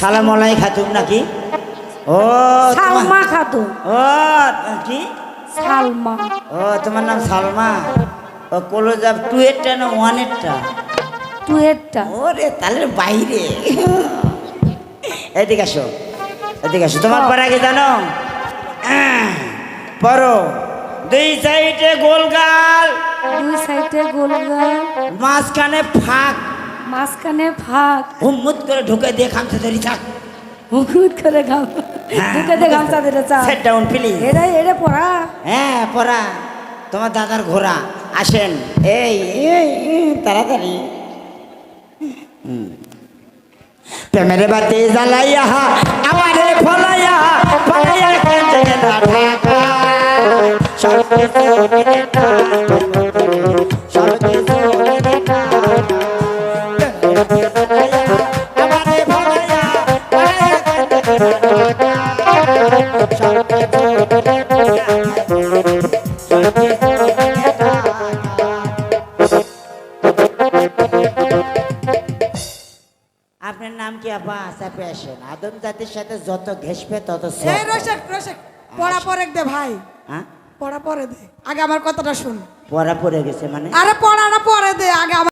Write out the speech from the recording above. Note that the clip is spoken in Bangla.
সালামলাই খাতুম নাকি? ও সালমা খাতুন। ও কি? সালমা। ও তোমার নাম সালমা? ও কলেজা টু এরটা না ওয়ান এরটা টুয়েটটা ওরে তাহলে বাইরে। এদিকে আসো এদিকে আসো। তোমার পর আগে জানো? পড়ো। দুই সাইডে গোলগাল। দুই সাইডে গোলগাল। মাঝখানে ফাঁক। মাঝখানে ফাঁক হুম্মুত করে ঢুকে দিয়ে খামছে ধরি থাক হুকুত করে গাম ঢুকে গামছা দিতে চা সেট ডাউন প্লিজ পড়া। হ্যাঁ পড়া। তোমার দাদার ঘোড়া। আসেন। এই তাড়াতাড়ি। প্রেমের বাতি জ্বালাইয়া আমারে ফলাইয়া ফলাইয়া আপনার নাম কি আপা? চাপে আসেন আদম জাতির সাথে যত ঘেসবে তত। এই রসেক পড়া পরে দে ভাই। হ্যাঁ? পড়া পরে দে। আগে আমার কথাটা শুন। পড়া পড়ে গেছে মানে? আরে পড়াটা পরে দে। আগে আমার